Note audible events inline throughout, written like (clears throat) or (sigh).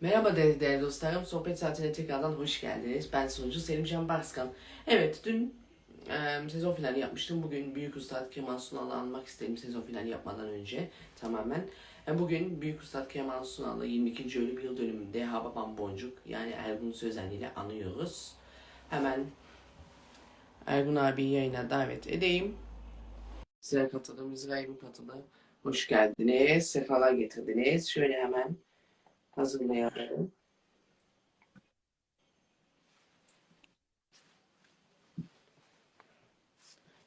Merhaba değerli, dostlarım. Sohbet saatine tekrardan hoş geldiniz. Ben sunucu Selimcan Barskan. Evet, dün e, sezon finali yapmıştım. Bugün Büyük Ustad Kemal Sunal'ı anmak istedim sezon finali yapmadan önce tamamen. E, bugün Büyük Ustad Kemal Sunal'ı 22. ölüm yıl dönümünde Hababam Boncuk yani Ergun Sözen ile anıyoruz. Hemen Ergun abi yayına davet edeyim. Size katıldım, İsrail'in katıldı. Hoş geldiniz, sefalar getirdiniz. Şöyle hemen hazırlayalım.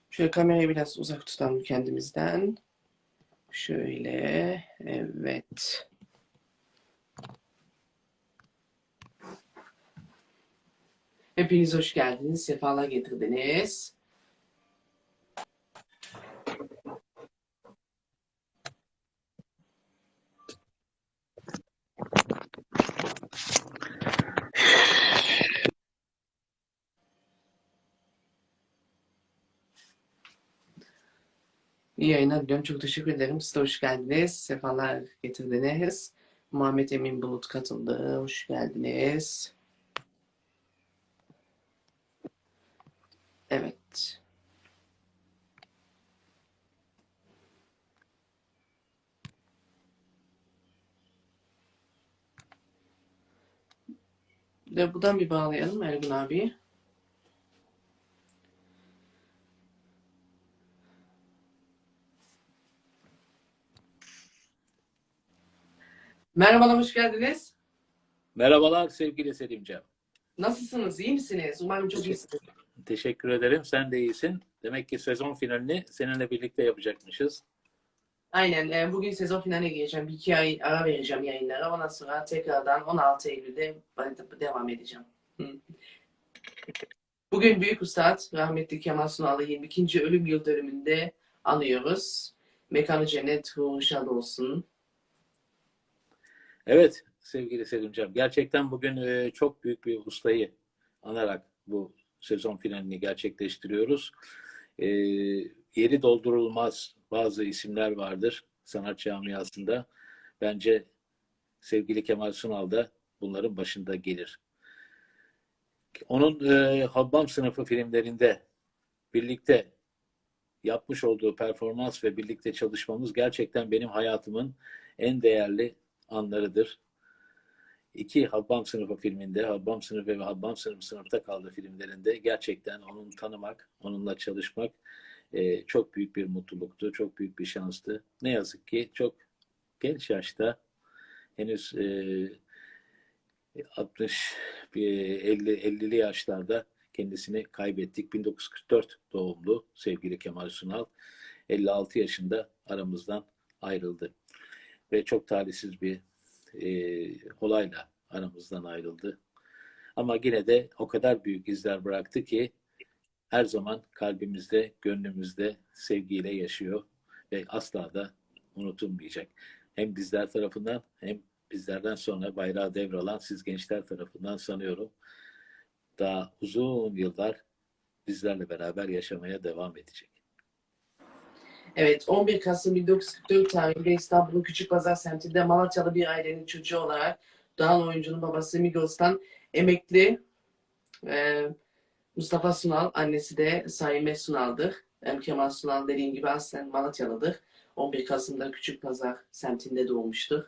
Şöyle kamerayı biraz uzak tutalım kendimizden. Şöyle, evet. Hepiniz hoş geldiniz, sefalar getirdiniz. İyi yayınlar diliyorum. Çok teşekkür ederim. Siz de hoş geldiniz. Sefalar getirdiniz. Muhammed Emin Bulut katıldı. Hoş geldiniz. Evet. De buradan bir bağlayalım Ergun abi. Merhabalar, hoş geldiniz. Merhabalar sevgili Selimcan. Nasılsınız? İyi misiniz? Umarım çok iyisiniz. Teşekkür ederim. Sen de iyisin. Demek ki sezon finalini seninle birlikte yapacakmışız. Aynen. e, bugün sezon finaline gireceğim. Bir iki ay ara vereceğim yayınlara. Ondan sonra tekrardan 16 Eylül'de devam edeceğim. Bugün Büyük Ustad rahmetli Kemal Sunal'ı 22. ölüm yıl dönümünde anıyoruz. Mekanı cennet, ruhu şad olsun. Evet sevgili Selimcan. Gerçekten bugün e, çok büyük bir ustayı anarak bu sezon finalini gerçekleştiriyoruz. E, yeri doldurulmaz bazı isimler vardır sanat camiasında. Bence sevgili Kemal Sunal da bunların başında gelir. Onun e, Habbam sınıfı filmlerinde birlikte yapmış olduğu performans ve birlikte çalışmamız gerçekten benim hayatımın en değerli anlarıdır. İki Habbam sınıfı filminde, Habbam sınıfı ve Habbam sınıfı sınıfta kaldı filmlerinde gerçekten onu tanımak, onunla çalışmak e, çok büyük bir mutluluktu, çok büyük bir şanstı. Ne yazık ki çok genç yaşta henüz e, 60 bir 50 50'li yaşlarda kendisini kaybettik. 1944 doğumlu sevgili Kemal Sunal 56 yaşında aramızdan ayrıldı ve çok talihsiz bir e, olayla aramızdan ayrıldı. Ama yine de o kadar büyük izler bıraktı ki her zaman kalbimizde, gönlümüzde sevgiyle yaşıyor ve asla da unutulmayacak. Hem bizler tarafından hem bizlerden sonra bayrağı devralan siz gençler tarafından sanıyorum daha uzun yıllar bizlerle beraber yaşamaya devam edecek. Evet, 11 Kasım 1944 tarihinde İstanbul'un Küçükpazar semtinde Malatyalı bir ailenin çocuğu olarak Doğan oyuncunun babası Migros'tan emekli e, Mustafa Sunal, annesi de Saime Sunal'dır. Hem Kemal Sunal dediğim gibi aslen Malatyalıdır. 11 Kasım'da Küçükpazar semtinde doğmuştur.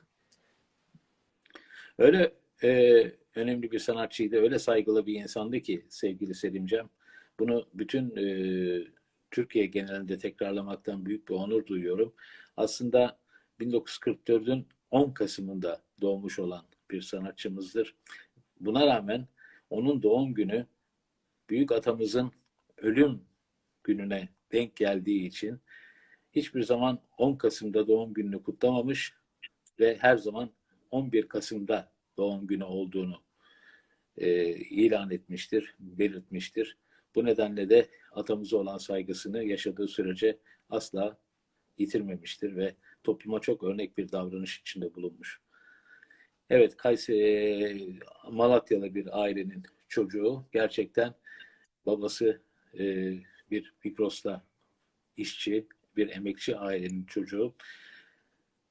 Öyle e, önemli bir sanatçıydı, öyle saygılı bir insandı ki sevgili Selimcem. Bunu bütün e, Türkiye genelinde tekrarlamaktan büyük bir onur duyuyorum. Aslında 1944'ün 10 Kasım'ında doğmuş olan bir sanatçımızdır. Buna rağmen onun doğum günü büyük atamızın ölüm gününe denk geldiği için hiçbir zaman 10 Kasım'da doğum gününü kutlamamış ve her zaman 11 Kasım'da doğum günü olduğunu e, ilan etmiştir, belirtmiştir. Bu nedenle de atamıza olan saygısını yaşadığı sürece asla yitirmemiştir ve topluma çok örnek bir davranış içinde bulunmuş. Evet, Kayseri, Malatyalı bir ailenin çocuğu. Gerçekten babası e, bir Migros'ta işçi, bir emekçi ailenin çocuğu.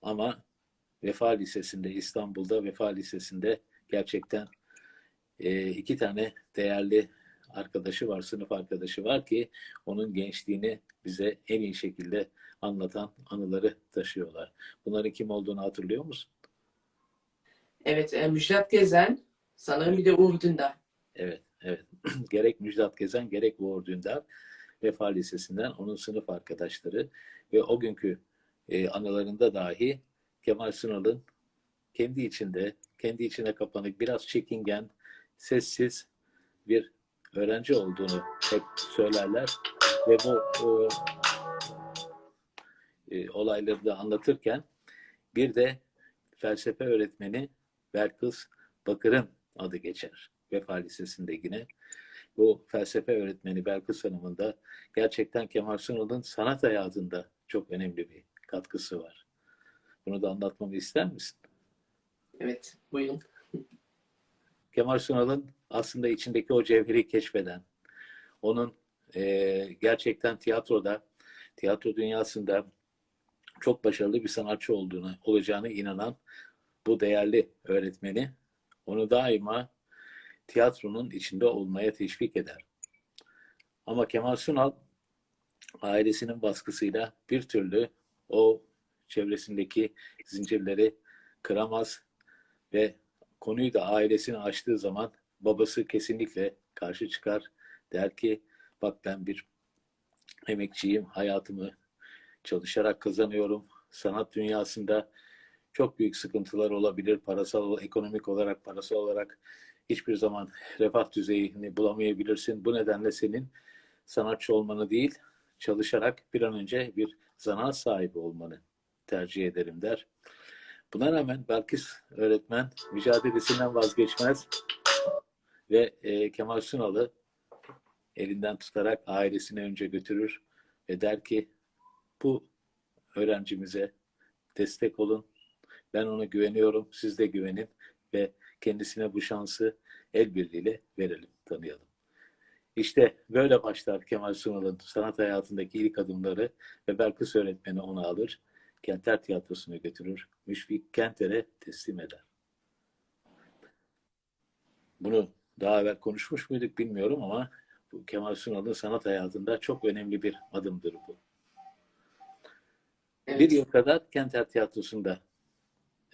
Ama Vefa Lisesi'nde, İstanbul'da Vefa Lisesi'nde gerçekten e, iki tane değerli arkadaşı var, sınıf arkadaşı var ki onun gençliğini bize en iyi şekilde anlatan anıları taşıyorlar. Bunların kim olduğunu hatırlıyor musun? Evet, e, Müjdat Gezen, sanırım bir de Uğur Dündar. Evet, evet. (clears throat) gerek Müjdat Gezen, gerek Uğur Dündar Vefa Lisesi'nden onun sınıf arkadaşları ve o günkü e, anılarında dahi Kemal Sunal'ın kendi içinde, kendi içine kapanık, biraz çekingen, sessiz bir öğrenci olduğunu hep söylerler ve bu e, e, olayları da anlatırken bir de felsefe öğretmeni Belkıs Bakır'ın adı geçer. Vefa Lisesi'nde yine. Bu felsefe öğretmeni Belkıs Hanım'ın da gerçekten Kemal Sunal'ın sanat hayatında çok önemli bir katkısı var. Bunu da anlatmamı ister misin? Evet, buyurun. Kemal Sunal'ın aslında içindeki o cevheri keşfeden, onun e, gerçekten tiyatroda, tiyatro dünyasında çok başarılı bir sanatçı olduğunu, olacağını inanan bu değerli öğretmeni onu daima tiyatronun içinde olmaya teşvik eder. Ama Kemal Sunal ailesinin baskısıyla bir türlü o çevresindeki zincirleri kıramaz ve konuyu da ailesine açtığı zaman babası kesinlikle karşı çıkar. Der ki bak ben bir emekçiyim, hayatımı çalışarak kazanıyorum. Sanat dünyasında çok büyük sıkıntılar olabilir. Parasal, ekonomik olarak, parasal olarak hiçbir zaman refah düzeyini bulamayabilirsin. Bu nedenle senin sanatçı olmanı değil, çalışarak bir an önce bir zanaat sahibi olmanı tercih ederim der. Buna rağmen Belkıs öğretmen mücadelesinden vazgeçmez ve e, Kemal Sunal'ı elinden tutarak ailesine önce götürür ve der ki bu öğrencimize destek olun. Ben ona güveniyorum, siz de güvenin ve kendisine bu şansı el birliğiyle verelim, tanıyalım. İşte böyle başlar Kemal Sunal'ın sanat hayatındaki ilk adımları ve Belkıs öğretmeni onu alır. Kenter Tiyatrosu'na götürür. Müşfik Kenter'e teslim eder. Bunu daha evvel konuşmuş muyduk bilmiyorum ama bu Kemal Sunal'ın sanat hayatında çok önemli bir adımdır bu. Evet. Bir yıl kadar Kenter Tiyatrosu'nda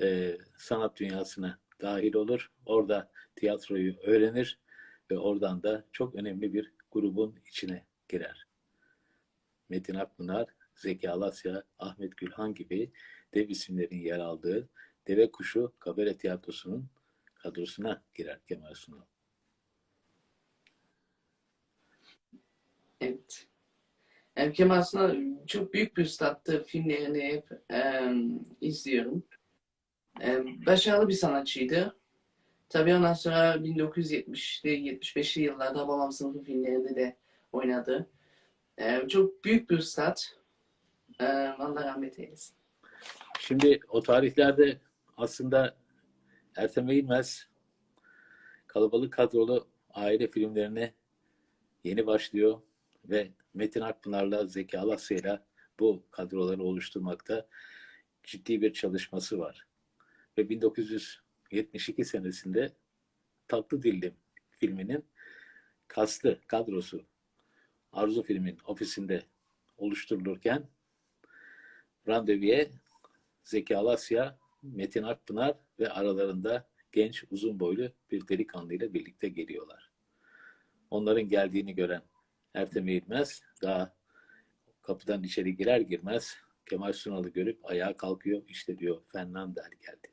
e, sanat dünyasına dahil olur. Orada tiyatroyu öğrenir ve oradan da çok önemli bir grubun içine girer. Metin Akpınar, Zeki Alasya, Ahmet Gülhan gibi dev isimlerin yer aldığı Deve Kuşu Kabare Tiyatrosu'nun kadrosuna girer Kemal Sunal. Evet. Yani Kemal Sunal çok büyük bir üstattı. Filmlerini hep e, izliyorum. E, başarılı bir sanatçıydı. Tabii ondan sonra 1970'li 75'li yıllarda Babam Sınıfı filmlerinde de oynadı. E, çok büyük bir üstad. E, Allah rahmet eylesin. Şimdi o tarihlerde aslında Ertem Eğilmez kalabalık kadrolu aile filmlerine yeni başlıyor ve Metin Akpınar'la Zeki Alasya'yla bu kadroları oluşturmakta ciddi bir çalışması var. Ve 1972 senesinde Tatlı Dillim filminin kastı, kadrosu Arzu filmin ofisinde oluşturulurken randevuya Zeki Alasya, Metin Akpınar ve aralarında genç uzun boylu bir delikanlı ile birlikte geliyorlar. Onların geldiğini gören Ertem Eğilmez daha kapıdan içeri girer girmez Kemal Sunal'ı görüp ayağa kalkıyor. İşte diyor Fernandel geldi.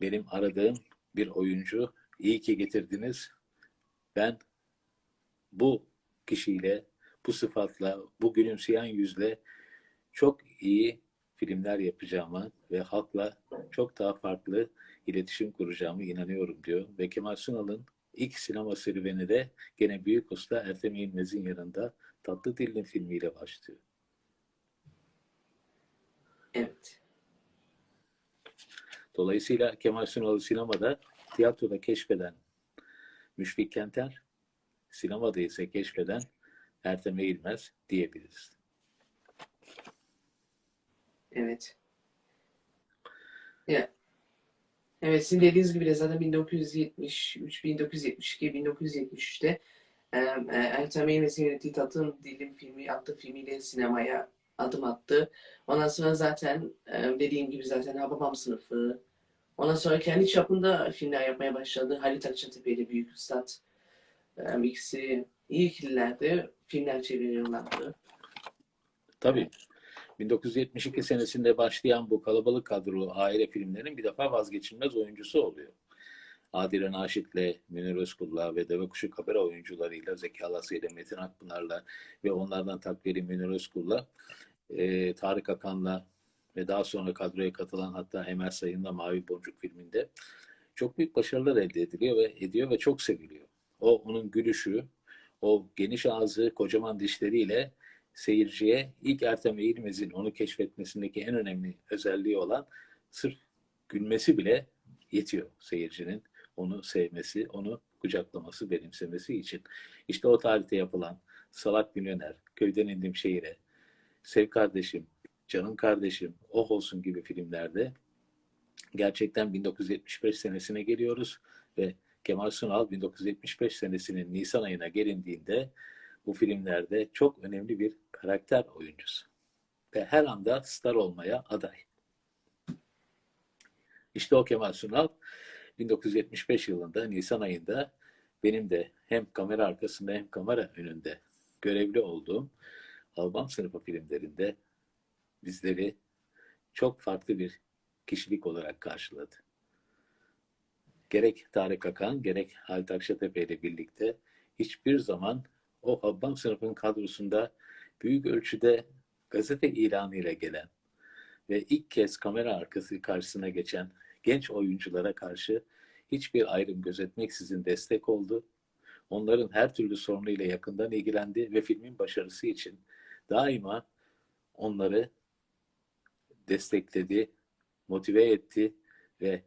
Benim aradığım bir oyuncu. İyi ki getirdiniz. Ben bu kişiyle, bu sıfatla, bu gülümseyen yüzle çok iyi filmler yapacağıma ve halkla çok daha farklı iletişim kuracağımı inanıyorum diyor. Ve Kemal Sunal'ın ilk sinema serüveni de gene büyük usta Ertem İlmez'in yanında Tatlı Dilin filmiyle başlıyor. Evet. Dolayısıyla Kemal Sunal'ı sinemada, tiyatroda keşfeden Müşfik Kenter, sinemada ise keşfeden Ertem Eğilmez diyebiliriz. Evet. Evet sizin dediğiniz gibi de zaten 1973, 1972, 1973'te e, Ertem yönettiği Tatım Dilim filmi, adlı filmiyle sinemaya adım attı. Ondan sonra zaten dediğim gibi zaten Hababam sınıfı. Ondan sonra kendi çapında filmler yapmaya başladı. Halit Akçatepe ile Büyük Üstad. İkisi iyi ikililerdi. Filmler çeviriyorlardı. Tabii. 1972 senesinde başlayan bu kalabalık kadrolu aile filmlerinin bir defa vazgeçilmez oyuncusu oluyor. Adile Naşit'le, Münir Özkul'la ve Deve Kuşu kamera oyuncularıyla, Zeki Alasya'yla, Metin Akpınar'la ve onlardan takviri Münir Özkul'la, e, Tarık Akan'la ve daha sonra kadroya katılan hatta Emel Sayın'la Mavi Boncuk filminde çok büyük başarılar elde ediliyor ve ediyor ve çok seviliyor. O onun gülüşü, o geniş ağzı, kocaman dişleriyle seyirciye ilk Ertem Eğilmez'in onu keşfetmesindeki en önemli özelliği olan sırf gülmesi bile yetiyor seyircinin onu sevmesi, onu kucaklaması, benimsemesi için. İşte o tarihte yapılan Salak Milyoner, Köyden İndim Şehire, Sev Kardeşim, Canım Kardeşim, Oh Olsun gibi filmlerde gerçekten 1975 senesine geliyoruz ve Kemal Sunal 1975 senesinin Nisan ayına gelindiğinde bu filmlerde çok önemli bir karakter oyuncusu. Ve her anda star olmaya aday. İşte o Kemal Sunal 1975 yılında Nisan ayında benim de hem kamera arkasında hem kamera önünde görevli olduğum Alman sınıfı filmlerinde bizleri çok farklı bir kişilik olarak karşıladı. Gerek Tarık Akan, gerek Halit Akşatepe ile birlikte hiçbir zaman o Habbam sınıfının kadrosunda büyük ölçüde gazete ilanıyla gelen ve ilk kez kamera arkası karşısına geçen genç oyunculara karşı hiçbir ayrım gözetmeksizin destek oldu. Onların her türlü sorunuyla yakından ilgilendi ve filmin başarısı için daima onları destekledi, motive etti ve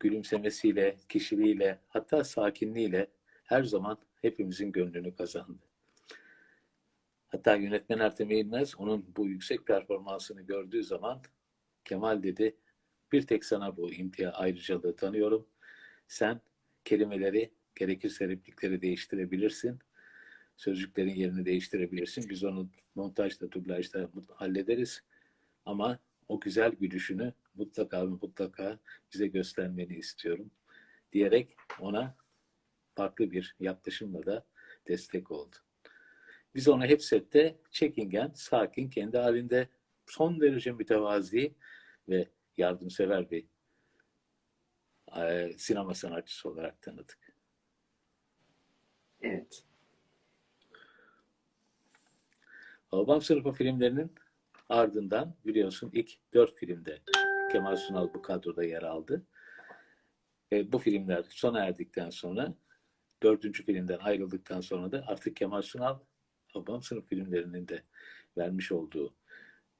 gülümsemesiyle, kişiliğiyle, hatta sakinliğiyle her zaman hepimizin gönlünü kazandı. Hatta yönetmen Ertem Eğilmez onun bu yüksek performansını gördüğü zaman Kemal dedi bir tek sana bu imtiya ayrıcalığı tanıyorum. Sen kelimeleri gerekirse replikleri değiştirebilirsin. Sözcüklerin yerini değiştirebilirsin. Biz onu montajda, dublajda hallederiz. Ama o güzel gülüşünü mutlaka ve mutlaka bize göstermeni istiyorum diyerek ona farklı bir yaklaşımla da destek oldu. Biz onu hep sette çekingen, sakin, kendi halinde son derece mütevazi ve yardımsever bir e, sinema sanatçısı olarak tanıdık. Evet. Babam sınıfı filmlerinin ardından biliyorsun ilk dört filmde Kemal Sunal bu kadroda yer aldı. E, bu filmler sona erdikten sonra dördüncü filmden ayrıldıktan sonra da artık Kemal Sunal Babam sınıf filmlerinin de vermiş olduğu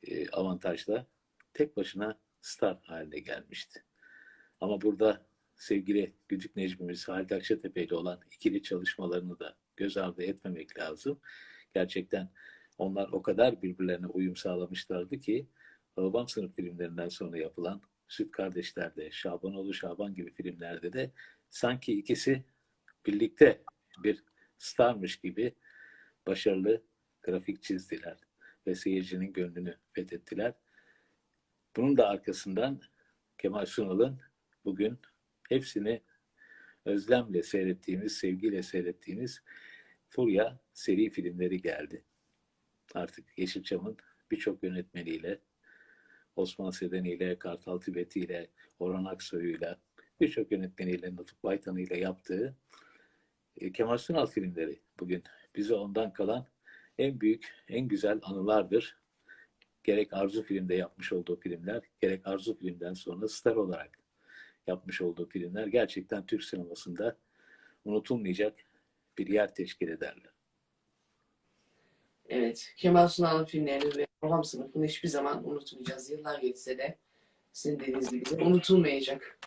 e, avantajla tek başına star haline gelmişti. Ama burada sevgili Güdük Necmimiz Halit Akçatepe ile olan ikili çalışmalarını da göz ardı etmemek lazım. Gerçekten onlar o kadar birbirlerine uyum sağlamışlardı ki Babam sınıf filmlerinden sonra yapılan Süt Kardeşler'de, Şabanoğlu Şaban gibi filmlerde de sanki ikisi birlikte bir starmış gibi başarılı grafik çizdiler ve seyircinin gönlünü fethettiler. Bunun da arkasından Kemal Sunal'ın bugün hepsini özlemle seyrettiğimiz, sevgiyle seyrettiğimiz Furya seri filmleri geldi. Artık Yeşilçam'ın birçok yönetmeniyle, Osman Sedeni ile, Kartal Tibeti ile, Orhan Aksoy'uyla, birçok yönetmeniyle, Nutuk Baytan'ı ile yaptığı e, Kemal Sunal filmleri bugün bize ondan kalan en büyük, en güzel anılardır. Gerek Arzu filmde yapmış olduğu filmler, gerek Arzu filmden sonra star olarak yapmış olduğu filmler gerçekten Türk sinemasında unutulmayacak bir yer teşkil ederler. Evet. Kemal Sunal'ın filmlerini ve Babam sınıfını hiçbir zaman unutmayacağız. Yıllar geçse de sizin dediğiniz gibi unutulmayacak.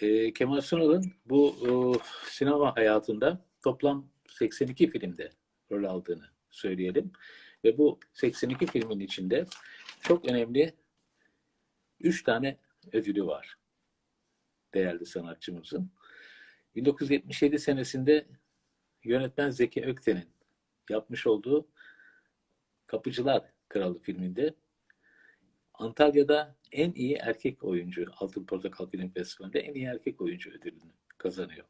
E, Kemal Sunal'ın bu e, sinema hayatında toplam 82 filmde rol aldığını söyleyelim. Ve bu 82 filmin içinde çok önemli üç tane ödülü var değerli sanatçımızın. 1977 senesinde yönetmen Zeki Ökten'in yapmış olduğu Kapıcılar Kralı filminde Antalya'da en iyi erkek oyuncu Altın Portakal Film Festivali'nde en iyi erkek oyuncu ödülünü kazanıyor.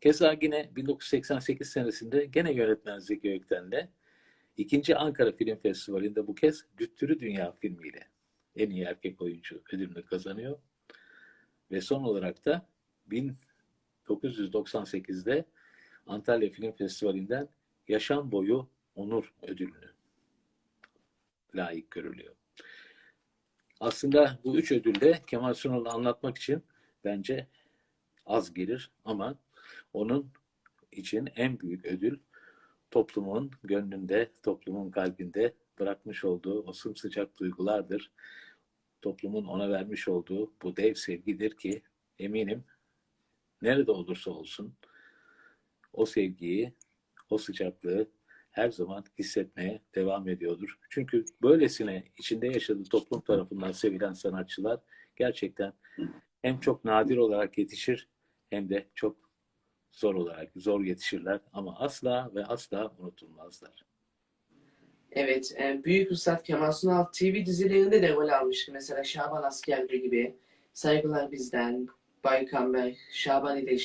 Keza yine 1988 senesinde gene yönetmen Zeki Ökten'le ikinci Ankara Film Festivali'nde bu kez Düttürü Dünya filmiyle en iyi erkek oyuncu ödülünü kazanıyor. Ve son olarak da 1998'de Antalya Film Festivali'nden Yaşam Boyu Onur ödülünü layık görülüyor. Aslında bu üç ödülde Kemal Sunal'ı anlatmak için bence az gelir ama onun için en büyük ödül toplumun gönlünde, toplumun kalbinde bırakmış olduğu o sımsıcak duygulardır. Toplumun ona vermiş olduğu bu dev sevgidir ki eminim nerede olursa olsun o sevgiyi, o sıcaklığı her zaman hissetmeye devam ediyordur. Çünkü böylesine içinde yaşadığı toplum tarafından sevilen sanatçılar gerçekten hem çok nadir olarak yetişir hem de çok zor olarak zor yetişirler ama asla ve asla unutulmazlar. Evet, e, Büyük Üstad Kemal Sunal TV dizilerinde de rol almıştı. Mesela Şaban Askerli gibi, Saygılar Bizden, Baykan Bey, Şaban ile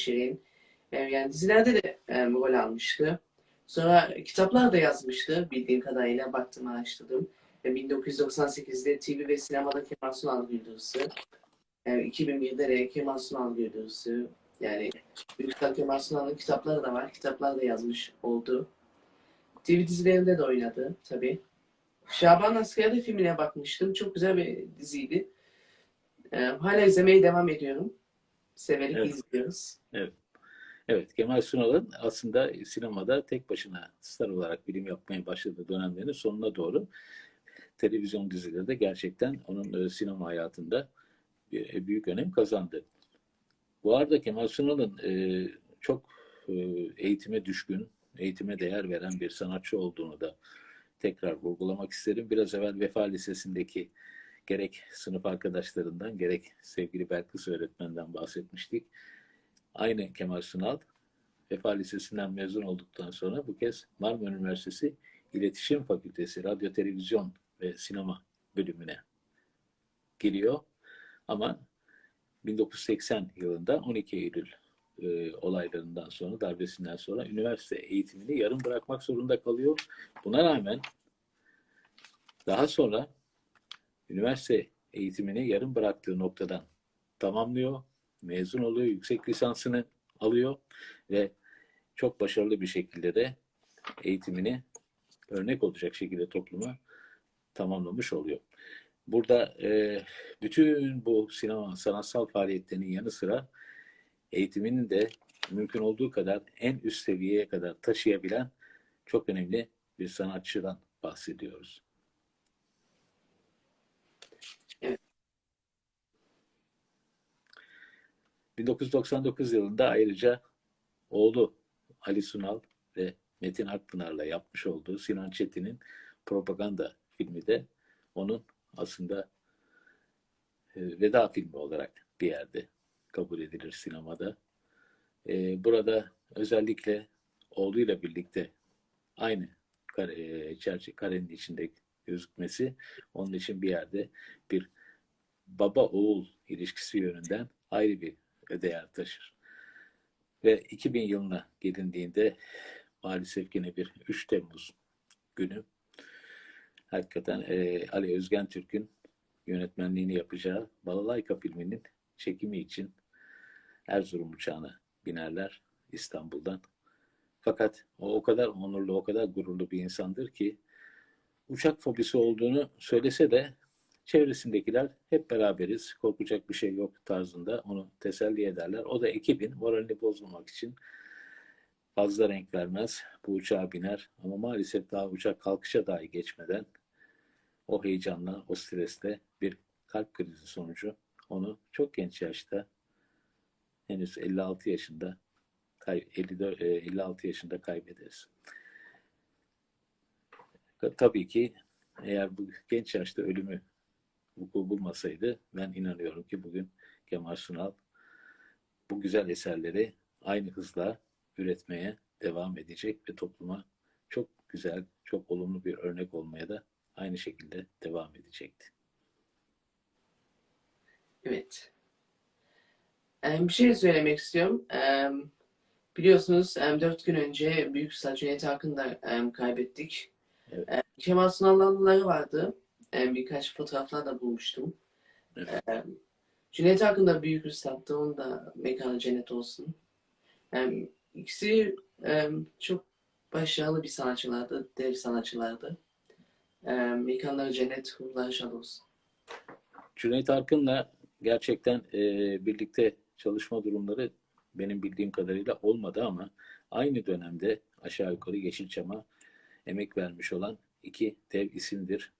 yani dizilerde de e, rol almıştı. Sonra kitaplar da yazmıştı bildiğim kadarıyla baktım araştırdım. E, 1998'de TV ve sinemada Kemal Sunal Güldürüsü. E, 2001'de de Kemal Sunal Güldürüsü. Yani Büyük Üstad Kemal Sunal'ın kitapları da var. Kitaplar da yazmış oldu. TV dizilerinde de oynadı tabii. Şaban Asker'de filmine bakmıştım. Çok güzel bir diziydi. Ee, hala izlemeye devam ediyorum. Severek Evet. izliyoruz. Evet, Kemal Sunal'ın aslında sinemada tek başına star olarak film yapmaya başladığı dönemlerin sonuna doğru televizyon dizileri de gerçekten onun e, sinema hayatında bir, e, büyük önem kazandı. Bu arada Kemal Sunal'ın e, çok e, eğitime düşkün, eğitime değer veren bir sanatçı olduğunu da tekrar vurgulamak isterim. Biraz evvel Vefa Lisesi'ndeki gerek sınıf arkadaşlarından gerek sevgili Belkıs öğretmenden bahsetmiştik. Aynı Kemal Sunal Vefa Lisesi'nden mezun olduktan sonra bu kez Marmara Üniversitesi İletişim Fakültesi Radyo, Televizyon ve Sinema bölümüne giriyor. Ama 1980 yılında 12 Eylül e, olaylarından sonra, darbesinden sonra üniversite eğitimini yarım bırakmak zorunda kalıyor. Buna rağmen daha sonra üniversite eğitimini yarım bıraktığı noktadan tamamlıyor, mezun oluyor, yüksek lisansını alıyor ve çok başarılı bir şekilde de eğitimini örnek olacak şekilde topluma tamamlamış oluyor. Burada e, bütün bu sinema sanatsal faaliyetlerinin yanı sıra eğitiminin de mümkün olduğu kadar en üst seviyeye kadar taşıyabilen çok önemli bir sanatçıdan bahsediyoruz. 1999 yılında ayrıca oğlu Ali Sunal ve Metin Akpınar'la yapmış olduğu Sinan Çetin'in propaganda filmi de onun aslında e, veda filmi olarak bir yerde kabul edilir sinemada. E, burada özellikle oğluyla birlikte aynı kare, e, çerçeve karenin içinde gözükmesi onun için bir yerde bir baba oğul ilişkisi yönünden ayrı bir değer taşır. Ve 2000 yılına gelindiğinde maalesef yine bir 3 Temmuz günü hakikaten e, Ali Özgen Türk'ün yönetmenliğini yapacağı Balalayka filminin çekimi için Erzurum uçağına binerler İstanbul'dan. Fakat o o kadar onurlu, o kadar gururlu bir insandır ki uçak fobisi olduğunu söylese de çevresindekiler hep beraberiz, korkacak bir şey yok tarzında onu teselli ederler. O da ekibin moralini bozmamak için fazla renk vermez. Bu uçağa biner ama maalesef daha uçak kalkışa dahi geçmeden o heyecanla, o stresle bir kalp krizi sonucu onu çok genç yaşta henüz 56 yaşında 54, 56 yaşında kaybederiz. Tabii ki eğer bu genç yaşta ölümü vuku bulmasaydı ben inanıyorum ki bugün Kemal Sunal bu güzel eserleri aynı hızla üretmeye devam edecek ve topluma çok güzel, çok olumlu bir örnek olmaya da aynı şekilde devam edecekti. Evet. Em, Bir şey söylemek istiyorum. Em, Biliyorsunuz em, dört gün önce Büyük Usta Cüneyt Arkın'ı da em, kaybettik. Evet. Em, Kemal Sunal'ın vardı. Em, Birkaç fotoğraflar da bulmuştum. Evet. Em, Cüneyt Arkın da büyük üstattı. Onun da mekanı cennet olsun. Em, İkisi em, çok başarılı bir sanatçılardı. Dev sanatçılardı. Em, Mekanları cennet, ruhları şad olsun. Cüneyt Arkın'la gerçekten e, birlikte çalışma durumları benim bildiğim kadarıyla olmadı ama aynı dönemde aşağı yukarı Yeşilçam'a emek vermiş olan iki dev isimdir.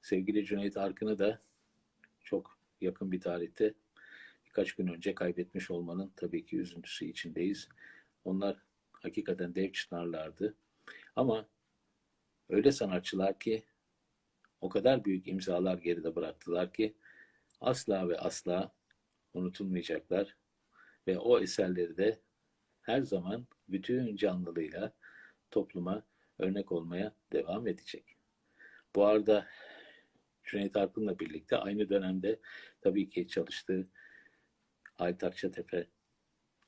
Sevgili Cüneyt Arkın'ı da çok yakın bir tarihte birkaç gün önce kaybetmiş olmanın tabii ki üzüntüsü içindeyiz. Onlar hakikaten dev çınarlardı. Ama öyle sanatçılar ki o kadar büyük imzalar geride bıraktılar ki asla ve asla unutulmayacaklar ve o eserleri de her zaman bütün canlılığıyla topluma örnek olmaya devam edecek. Bu arada Cüneyt Arkın'la birlikte aynı dönemde tabii ki çalıştığı Halit Akçatepe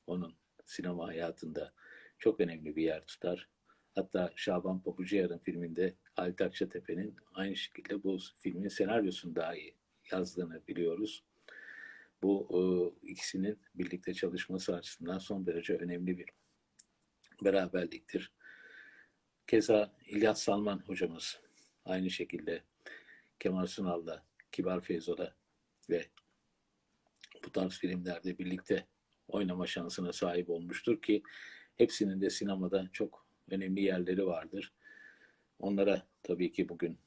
onun sinema hayatında çok önemli bir yer tutar. Hatta Şaban Pabucuyar'ın filminde Halit Akçatepe'nin aynı şekilde bu filmin senaryosunu dahi yazdığını biliyoruz. Bu e, ikisinin birlikte çalışması açısından son derece önemli bir beraberliktir. Keza İlyas Salman hocamız aynı şekilde Kemal Sunal'la, Kibar Feyzo'da ve bu tarz filmlerde birlikte oynama şansına sahip olmuştur ki hepsinin de sinemada çok önemli yerleri vardır. Onlara tabii ki bugün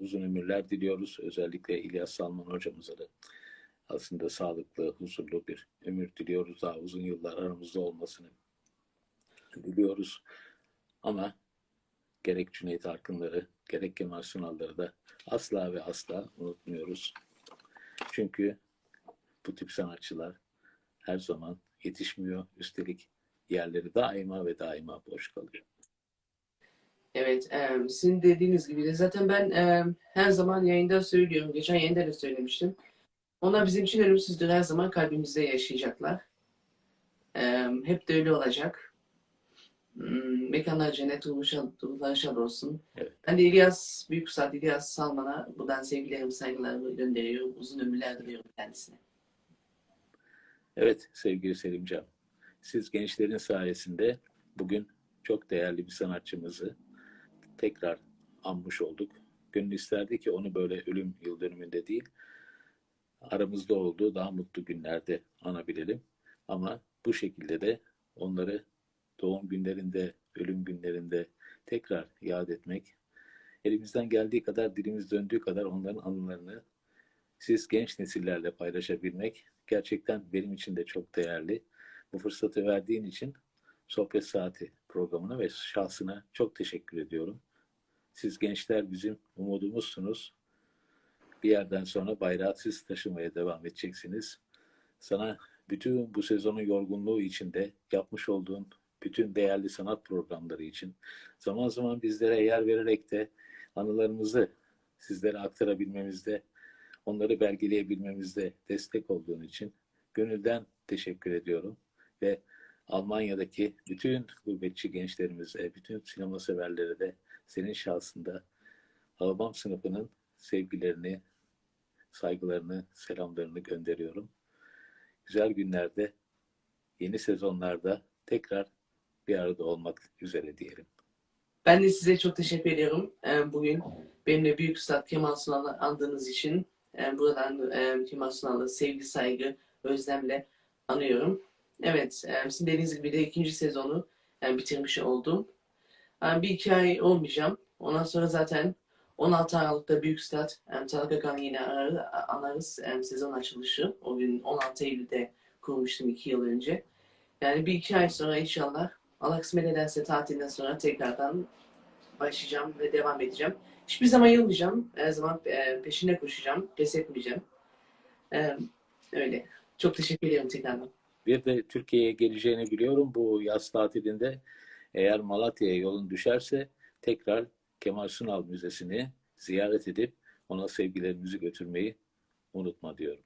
uzun ömürler diliyoruz. Özellikle İlyas Salman hocamıza da aslında sağlıklı, huzurlu bir ömür diliyoruz. Daha uzun yıllar aramızda olmasını diliyoruz. Ama gerek Cüneyt Arkınları, gerek Kemal Sunalları da asla ve asla unutmuyoruz. Çünkü bu tip sanatçılar her zaman yetişmiyor. Üstelik yerleri daima ve daima boş kalıyor. Evet, em, sizin dediğiniz gibi de zaten ben em, her zaman yayında söylüyorum. Geçen yayında da söylemiştim. Onlar bizim için ölümsüzdür. Her zaman kalbimizde yaşayacaklar. Em, hep de öyle olacak. Hmm, Mekanlar cennet ruhları şad olsun. Evet. Ben de İlyas Büyük Ustad İlyas Salman'a buradan sevgilerimi, saygılarımı gönderiyorum. Uzun ömürler diliyorum kendisine. Evet sevgili Selimcan. Siz gençlerin sayesinde bugün çok değerli bir sanatçımızı tekrar anmış olduk. Gönül isterdi ki onu böyle ölüm yıl dönümünde değil, aramızda olduğu daha mutlu günlerde anabilelim. Ama bu şekilde de onları doğum günlerinde, ölüm günlerinde tekrar yad etmek, elimizden geldiği kadar, dilimiz döndüğü kadar onların anılarını siz genç nesillerle paylaşabilmek gerçekten benim için de çok değerli. Bu fırsatı verdiğin için Sohbet Saati programına ve şahsına çok teşekkür ediyorum. Siz gençler bizim umudumuzsunuz. Bir yerden sonra bayrağı siz taşımaya devam edeceksiniz. Sana bütün bu sezonun yorgunluğu içinde yapmış olduğun bütün değerli sanat programları için zaman zaman bizlere yer vererek de anılarımızı sizlere aktarabilmemizde, onları belgeleyebilmemizde destek olduğun için gönülden teşekkür ediyorum ve Almanya'daki bütün gurbetçi gençlerimize, bütün sinema severlere de senin şahsında Alabam sınıfının sevgilerini, saygılarını, selamlarını gönderiyorum. Güzel günlerde, yeni sezonlarda tekrar bir arada olmak üzere diyelim. Ben de size çok teşekkür ediyorum. Em, Bugün benimle Büyük Üstad Kemal Sunal'ı andığınız için em, buradan em, Kemal Sunal'ı sevgi, saygı, özlemle anıyorum. Evet, sizin dediğiniz gibi de ikinci sezonu bitirmiş oldum. Bir iki ay olmayacağım. Ondan sonra zaten 16 Aralık'ta Büyük Üstad Tarık Akan'ı yine anarız sezon açılışı. O gün 16 Eylül'de kurmuştum iki yıl önce. Yani bir iki ay sonra inşallah Allah kısmet ederse tatilden sonra tekrardan başlayacağım ve devam edeceğim. Hiçbir zaman yılmayacağım. Her zaman e, peşine koşacağım. Pes etmeyeceğim. E, öyle. Çok teşekkür ediyorum tekrardan. Bir de Türkiye'ye geleceğini biliyorum. Bu yaz tatilinde eğer Malatya'ya yolun düşerse tekrar Kemal Sunal Müzesi'ni ziyaret edip ona sevgilerimizi götürmeyi unutma diyorum.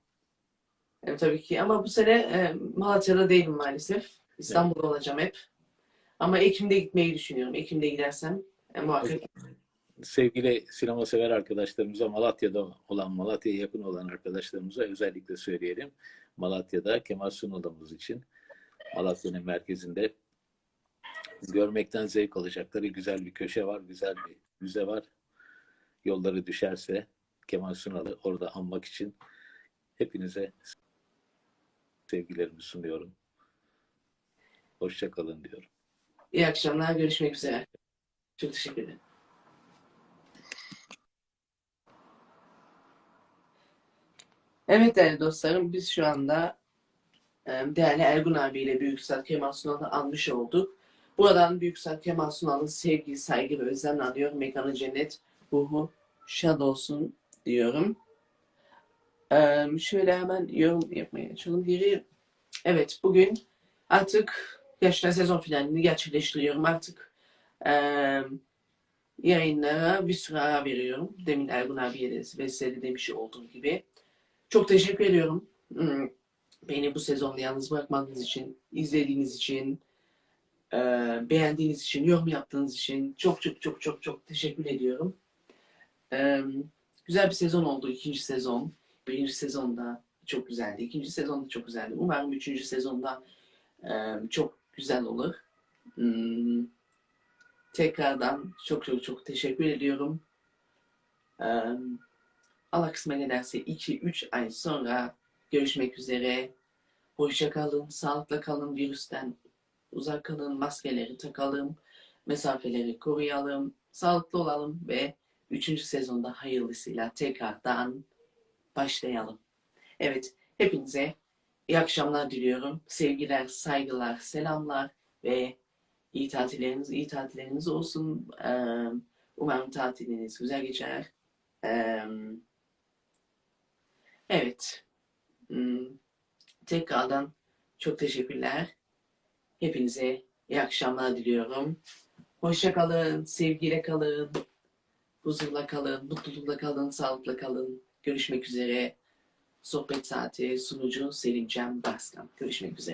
E, tabii ki ama bu sene e, Malatya'da değilim maalesef. İstanbul'da olacağım hep. Ama Ekim'de gitmeyi düşünüyorum. Ekim'de gidersem e, muhakkak Sevgili sinema sever arkadaşlarımıza, Malatya'da olan, Malatya'ya yakın olan arkadaşlarımıza özellikle söyleyelim. Malatya'da Kemal Sunal'ımız için Malatya'nın merkezinde görmekten zevk alacakları güzel bir köşe var, güzel bir müze var. Yolları düşerse Kemal Sunal'ı orada anmak için hepinize sevgilerimi sunuyorum. Hoşça kalın diyorum. İyi akşamlar. Görüşmek üzere. Çok teşekkür ederim. Evet değerli dostlarım biz şu anda e, değerli Ergun abiyle Büyük Üstad Kemal Sunal'ı almış olduk. Buradan Büyük Üstad Kemal Sunal'ın sevgi, saygı ve özlemle anıyorum. Mekanı cennet, ruhu şad olsun diyorum. E, şöyle hemen yorum yapmaya açalım. Biri, evet bugün artık gerçekten sezon finalini gerçekleştiriyorum. Artık e, yayınlara bir süre ara veriyorum. Demin Ergun abiye de ve size de demiş olduğum gibi. Çok teşekkür ediyorum. Hmm, Beni bu sezonda yalnız bırakmadığınız için, izlediğiniz için, e, beğendiğiniz için, yorum yaptığınız için çok çok çok çok çok teşekkür ediyorum. E, Güzel bir sezon oldu ikinci sezon. Birinci sezonda çok güzeldi. İkinci sezonda çok güzeldi. Umarım üçüncü sezonda e, çok güzel olur. Hmm, Tekrardan çok çok çok teşekkür ediyorum. E, Allah kısmet ederse 2-3 ay sonra görüşmek üzere. Hoşça kalın, sağlıkla kalın, virüsten uzak kalın, maskeleri takalım, mesafeleri koruyalım, sağlıklı olalım ve 3. sezonda hayırlısıyla tekrardan başlayalım. Evet, hepinize iyi akşamlar diliyorum. Sevgiler, saygılar, selamlar ve iyi tatilleriniz, iyi tatilleriniz olsun. Umarım tatiliniz güzel geçer. Evet. Hmm, Tekrardan çok teşekkürler. Hepinize iyi akşamlar diliyorum. Hoşça kalın, sevgiyle kalın, huzurla kalın, mutlulukla kalın, sağlıkla kalın. Görüşmek üzere. Sohbet saati sunucu Selim Cem Barskan. Görüşmek üzere.